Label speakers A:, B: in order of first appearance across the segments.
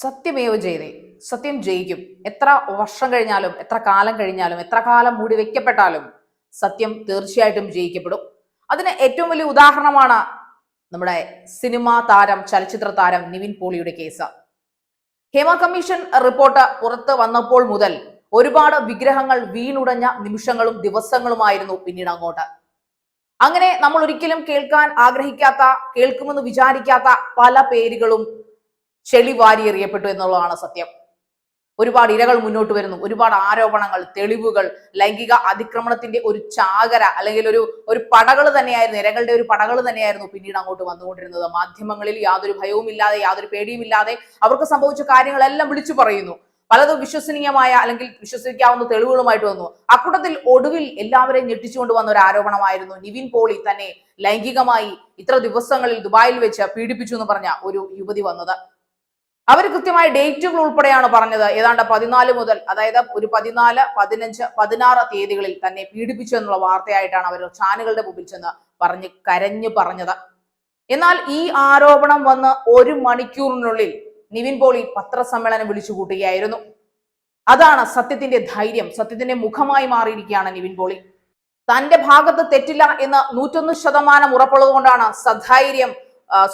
A: സത്യമേവ ജയതേ. സത്യം ജയിക്കും. എത്ര വർഷം കഴിഞ്ഞാലും എത്ര കാലം കഴിഞ്ഞാലും എത്ര കാലം മൂടി വെക്കപ്പെട്ടാലും സത്യം തീർച്ചയായിട്ടും ജയിക്കപ്പെടും. അതിന് ഏറ്റവും വലിയ ഉദാഹരണമാണ് നമ്മുടെ സിനിമാ താരം ചലച്ചിത്ര താരം നിവിൻ പോളിയുടെ കേസ്. ഹേമ കമ്മീഷൻ റിപ്പോർട്ട് പുറത്ത് വന്നപ്പോൾ മുതൽ ഒരുപാട് വിഗ്രഹങ്ങൾ വീണുടഞ്ഞ നിമിഷങ്ങളും ദിവസങ്ങളുമായിരുന്നു പിന്നീട് അങ്ങോട്ട്. അങ്ങനെ നമ്മൾ ഒരിക്കലും കേൾക്കാൻ ആഗ്രഹിക്കാത്ത കേൾക്കുമെന്ന് വിചാരിക്കാത്ത പല പേരുകളും ചെളി വാരി എറിയപ്പെട്ടു എന്നുള്ളതാണ് സത്യം. ഒരുപാട് ഇരകൾ മുന്നോട്ട് വരുന്നു. ഒരുപാട് ആരോപണങ്ങൾ തെളിവുകൾ ലൈംഗിക അതിക്രമണത്തിന്റെ ഒരു ചാകര അല്ലെങ്കിൽ ഒരു ഒരു പടകൾ തന്നെയായിരുന്നു ഇരകളുടെ ഒരു പടകൾ തന്നെയായിരുന്നു പിന്നീട് അങ്ങോട്ട് വന്നുകൊണ്ടിരുന്നത്. മാധ്യമങ്ങളിൽ യാതൊരു ഭയവും ഇല്ലാതെ യാതൊരു പേടിയും ഇല്ലാതെ അവർക്ക് സംഭവിച്ച കാര്യങ്ങളെല്ലാം വിളിച്ചു പറയുന്നു. പലതും വിശ്വസനീയമായ അല്ലെങ്കിൽ വിശ്വസിക്കാവുന്ന തെളിവുകളുമായിട്ട് വന്നു. അക്കൂട്ടത്തിൽ ഒടുവിൽ എല്ലാവരെയും ഞെട്ടിച്ചുകൊണ്ട് വന്ന ഒരു ആരോപണമായിരുന്നു. നിവിൻ പോളി തന്നെ ലൈംഗികമായി ഇത്ര ദിവസങ്ങളിൽ ദുബായിൽ വെച്ച് പീഡിപ്പിച്ചു എന്ന് പറഞ്ഞ ഒരു യുവതി വന്നത്. അവർ കൃത്യമായ ഡേറ്റുകൾ ഉൾപ്പെടെയാണ് പറഞ്ഞത്. ഏതാണ്ട് പതിനാല് മുതൽ അതായത് ഒരു പതിനാല് പതിനഞ്ച് പതിനാറ് തീയതികളിൽ തന്നെ പീഡിപ്പിച്ചു എന്നുള്ള വാർത്തയായിട്ടാണ് അവർ ചാനലുകളുടെ മുമ്പിൽ ചെന്ന് പറഞ്ഞ് കരഞ്ഞു പറഞ്ഞത്. എന്നാൽ ഈ ആരോപണം വന്ന് ഒരു മണിക്കൂറിനുള്ളിൽ നിവിൻ പോളി പത്രസമ്മേളനം വിളിച്ചു കൂട്ടുകയായിരുന്നു അതാണ് സത്യത്തിന്റെ ധൈര്യം സത്യത്തിന്റെ മുഖമായി മാറിയിരിക്കുകയാണ് നിവിൻ പോളി തന്റെ ഭാഗത്ത് തെറ്റില്ല എന്ന് നൂറ്റൊന്ന് ശതമാനം ഉറപ്പുള്ളതുകൊണ്ടാണ് സധൈര്യം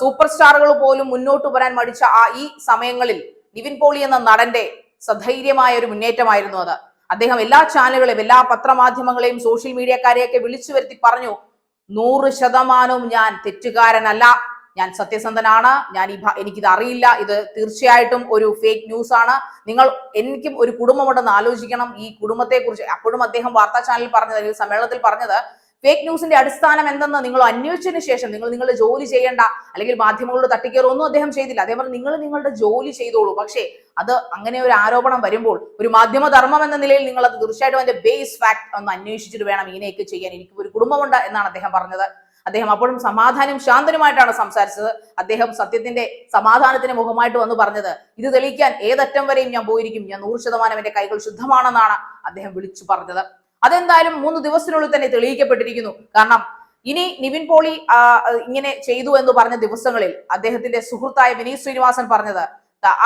A: സൂപ്പർ സ്റ്റാറുകൾ പോലും മുന്നോട്ട് വരാൻ മടിച്ച ആ ഈ സമയങ്ങളിൽ നിവിൻ പോളി എന്ന നടന്റെ സധൈര്യമായ ഒരു മുന്നേറ്റമായിരുന്നു അത്. അദ്ദേഹം എല്ലാ ചാനലുകളെയും എല്ലാ പത്രമാധ്യമങ്ങളെയും സോഷ്യൽ മീഡിയക്കാരെയൊക്കെ വിളിച്ചു വരുത്തി പറഞ്ഞു നൂറ് ശതമാനവും ഞാൻ തെറ്റുകാരനല്ല. ഞാൻ സത്യസന്ധനാണ്. ഞാൻ ഈ എനിക്കിത് അറിയില്ല. ഇത് തീർച്ചയായിട്ടും ഒരു ഫേക്ക് ന്യൂസ് ആണ്. നിങ്ങൾ എനിക്കും ഒരു കുടുംബമുണ്ടെന്ന് ആലോചിക്കണം. ഈ കുടുംബത്തെ കുറിച്ച് അപ്പോഴും അദ്ദേഹം വാർത്താ ചാനലിൽ പറഞ്ഞത് അല്ലെങ്കിൽ സമ്മേളനത്തിൽ പറഞ്ഞത് ഫേക്ക് ന്യൂസിന്റെ അടിസ്ഥാനം എന്തെന്ന് നിങ്ങൾ അന്വേഷിച്ചതിന് ശേഷം നിങ്ങൾ നിങ്ങളുടെ ജോലി ചെയ്യേണ്ട അല്ലെങ്കിൽ മാധ്യമങ്ങളോട് തട്ടിക്കയറോ ഒന്നും അദ്ദേഹം ചെയ്തില്ല. പറഞ്ഞു നിങ്ങൾ നിങ്ങളുടെ ജോലി ചെയ്തോളൂ. പക്ഷേ അത് അങ്ങനെ ഒരു ആരോപണം വരുമ്പോൾ ഒരു മാധ്യമധർമ്മം എന്ന നിലയിൽ നിങ്ങൾ അത് തീർച്ചയായിട്ടും അതിന്റെ ബേസ് ഫാക്ട് ഒന്ന് അന്വേഷിച്ചിട്ട് വേണം ഇങ്ങനെയൊക്കെ ചെയ്യാൻ. എനിക്ക് ഒരു കുടുംബമുണ്ട് എന്നാണ് അദ്ദേഹം പറഞ്ഞത്. അദ്ദേഹം അപ്പോഴും സമാധാനം ശാന്തനുമായിട്ടാണ് സംസാരിച്ചത്. അദ്ദേഹം സത്യത്തിന്റെ സമാധാനത്തിന്റെ മുഖമായിട്ട് വന്ന് പറഞ്ഞത് ഇത് തെളിയിക്കാൻ ഏതറ്റം വരെയും ഞാൻ പോയിരിക്കും. ഞാൻ നൂറ് ശതമാനം എന്റെ കൈകൾ ശുദ്ധമാണെന്നാണ് അദ്ദേഹം വിളിച്ചു പറഞ്ഞത്. അതെന്തായാലും മൂന്ന് ദിവസത്തിനുള്ളിൽ തന്നെ തെളിയിക്കപ്പെട്ടിരിക്കുന്നു. കാരണം ഇനി നിവിൻ പോളി ഇങ്ങനെ ചെയ്തു എന്ന് പറഞ്ഞ ദിവസങ്ങളിൽ അദ്ദേഹത്തിന്റെ സുഹൃത്തായ വിനീത് ശ്രീനിവാസൻ പറഞ്ഞത്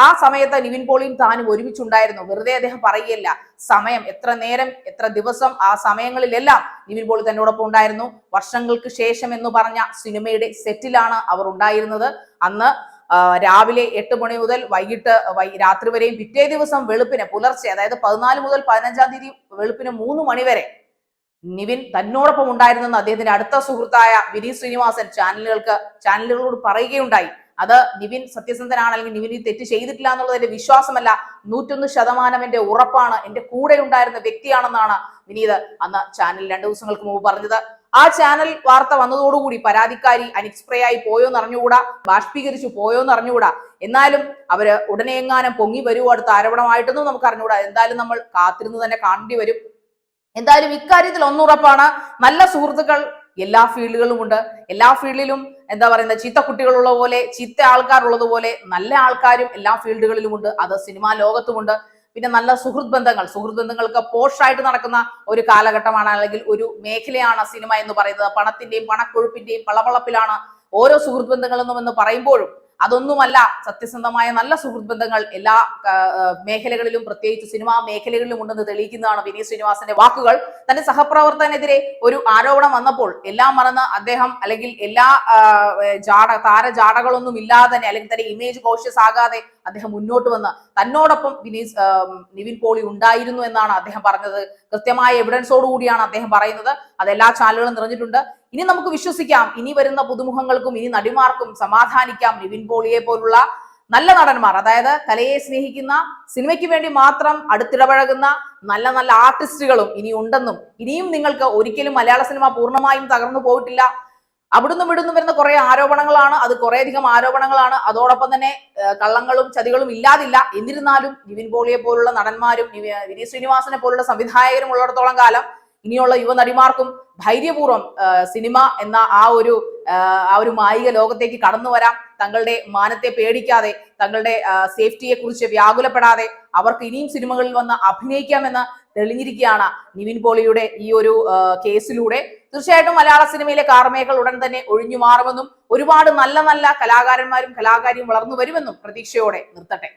A: ആ സമയത്ത് നിവിൻ പോളിയും താനും ഒരുമിച്ചുണ്ടായിരുന്നു. വെറുതെ അദ്ദേഹം പറയുകയല്ല. സമയം എത്ര നേരം എത്ര ദിവസം ആ സമയങ്ങളിലെല്ലാം നിവിൻ പോളി തന്നോടൊപ്പം ഉണ്ടായിരുന്നു. വർഷങ്ങൾക്ക് ശേഷം എന്ന് പറഞ്ഞ സിനിമയുടെ സെറ്റിലാണ് അവർ ഉണ്ടായിരുന്നത്. അന്ന് രാവിലെ എട്ട് മണി മുതൽ വൈകിട്ട് രാത്രി വരെയും പിറ്റേ ദിവസം വെളുപ്പിന് പുലർച്ചെ അതായത് പതിനാല് മുതൽ പതിനഞ്ചാം തീയതി വെളുപ്പിന് മൂന്ന് മണി വരെ നിവിൻ തന്നോടൊപ്പം ഉണ്ടായിരുന്നെന്ന് അദ്ദേഹത്തിന്റെ അടുത്ത സുഹൃത്തായ വിനീത് ശ്രീനിവാസൻ ചാനലുകൾക്ക് ചാനലുകളോട് പറയുകയുണ്ടായി. അത് നിവിൻ സത്യസന്ധനാണ് അല്ലെങ്കിൽ നിവിൻ ഈ തെറ്റ് ചെയ്തിട്ടില്ല എന്നുള്ളത് എന്റെ വിശ്വാസമല്ല നൂറ്റൊന്ന് ശതമാനം എന്റെ ഉറപ്പാണ് എന്റെ കൂടെ ഉണ്ടായിരുന്ന വ്യക്തിയാണെന്നാണ് വിനീത് അന്ന് ചാനൽ രണ്ടു ദിവസങ്ങൾക്ക് മുമ്പ് പറഞ്ഞത്. ആ ചാനൽ വാർത്ത വന്നതോടുകൂടി പരാതിക്കാരി അനിക്സ്പ്രേ ആയി പോയോ എന്ന് അറിഞ്ഞുകൂടാ? ബാഷ്പീകരിച്ചു പോയോ എന്ന് അറിഞ്ഞുകൂടാ? എന്നാലും അവർ ഉടനെ എങ്ങാനും പൊങ്ങി വരുമോ അടുത്ത ആരോപണമായിട്ടൊന്നും നമുക്ക് അറിഞ്ഞുകൂടാ. എന്തായാലും നമ്മൾ കാത്തിരുന്ന് തന്നെ കാണേണ്ടി വരും. എന്തായാലും ഇക്കാര്യത്തിൽ ഒന്നുറപ്പാണ്. നല്ല സുഹൃത്തുക്കൾ എല്ലാ ഫീൽഡുകളിലും ഉണ്ട്. എല്ലാ ഫീൽഡിലും എന്താ പറയുന്നത്? ചീത്ത കുട്ടികളുള്ള പോലെ ചീത്ത ആൾക്കാരുള്ളത് പോലെ നല്ല ആൾക്കാരും എല്ലാ ഫീൽഡുകളിലും ഉണ്ട്. അത് സിനിമാ ലോകത്തുമുണ്ട്. പിന്നെ നല്ല സുഹൃത്ത് ബന്ധങ്ങൾ. സുഹൃത്ത് ബന്ധങ്ങൾക്ക് പോഷായിട്ട് നടക്കുന്ന ഒരു കാലഘട്ടമാണ് അല്ലെങ്കിൽ ഒരു മേഖലയാണ് സിനിമ എന്ന് പറയുന്നത്. പണത്തിന്റെയും പണക്കൊഴുപ്പിന്റെയും പളപളപ്പിലാണ് ഓരോ സുഹൃത്ത് ബന്ധങ്ങളെന്നും എന്ന് പറയുമ്പോഴും അതൊന്നുമല്ല സത്യസന്ധമായ നല്ല സുഹൃത്ത് ബന്ധങ്ങൾ എല്ലാ മേഖലകളിലും പ്രത്യേകിച്ച് സിനിമാ മേഖലകളിലും ഉണ്ടെന്ന് തെളിയിക്കുന്നതാണ് വിനീത് ശ്രീനിവാസന്റെ വാക്കുകൾ. തന്റെ സഹപ്രവർത്തകനെതിരെ ഒരു ആരോപണം വന്നപ്പോൾ എല്ലാം മറന്ന് അദ്ദേഹം അല്ലെങ്കിൽ എല്ലാ ജാട താരജാടകളൊന്നും ഇല്ലാതെ തന്നെ അല്ലെങ്കിൽ തന്റെ ഇമേജ് കോഷ്യസ് ആകാതെ അദ്ദേഹം മുന്നോട്ട് വന്ന് തന്നോടൊപ്പം വിനീത് നിവിൻ പോളി ഉണ്ടായിരുന്നു എന്നാണ് അദ്ദേഹം പറഞ്ഞത്. കൃത്യമായ എവിഡൻസോടുകൂടിയാണ് അദ്ദേഹം പറയുന്നത്. അത് എല്ലാ ചാനലുകളും നിറഞ്ഞിട്ടുണ്ട്. ഇനി നമുക്ക് വിശ്വസിക്കാം. ഇനി വരുന്ന പുതുമുഖങ്ങൾക്കും ഇനി നടിമാർക്കും സമാധാനിക്കാം. നിവിൻ പോളിയെ പോലുള്ള നല്ല നടന്മാർ. അതായത് കലയെ സ്നേഹിക്കുന്ന സിനിമയ്ക്ക് വേണ്ടി മാത്രം അടുത്തിടപഴകുന്ന നല്ല നല്ല ആർട്ടിസ്റ്റുകളും ഇനി ഉണ്ടെന്നും ഇനിയും നിങ്ങൾക്ക് ഒരിക്കലും മലയാള സിനിമ പൂർണമായും തകർന്നു പോയിട്ടില്ല. അവിടുന്ന് ഇവിടുന്ന് വരുന്ന കുറെ ആരോപണങ്ങളാണ്. അത് കുറേയധികം ആരോപണങ്ങളാണ്. അതോടൊപ്പം തന്നെ കള്ളങ്ങളും ചതികളും ഇല്ലാതില്ല. എന്നിരുന്നാലും നിവിൻ പോളിയെ പോലുള്ള നടന്മാരും വിനീത് ശ്രീനിവാസനെ പോലുള്ള സംവിധായകരും ഉള്ളിടത്തോളം കാലം ഇനിയുള്ള യുവനടിമാർക്കും ധൈര്യപൂർവം സിനിമ എന്ന ആ ഒരു ആ ഒരു മായിക ലോകത്തേക്ക് കടന്നു വരാം. തങ്ങളുടെ മാനത്തെ പേടിക്കാതെ തങ്ങളുടെ സേഫ്റ്റിയെ കുറിച്ച് വ്യാകുലപ്പെടാതെ അവർക്ക് ഇനിയും സിനിമകളിൽ വന്ന് അഭിനയിക്കാമെന്ന് തെളിഞ്ഞിരിക്കുകയാണ് നിവിൻ പോളിയുടെ ഈ ഒരു കേസിലൂടെ. തീർച്ചയായിട്ടും മലയാള സിനിമയിലെ കാർമേകൾ ഉടൻ തന്നെ ഒഴിഞ്ഞു മാറുമെന്നും ഒരുപാട് നല്ല നല്ല കലാകാരന്മാരും കലാകാരിയും വളർന്നു വരുമെന്നും പ്രതീക്ഷയോടെ നിർത്തട്ടെ.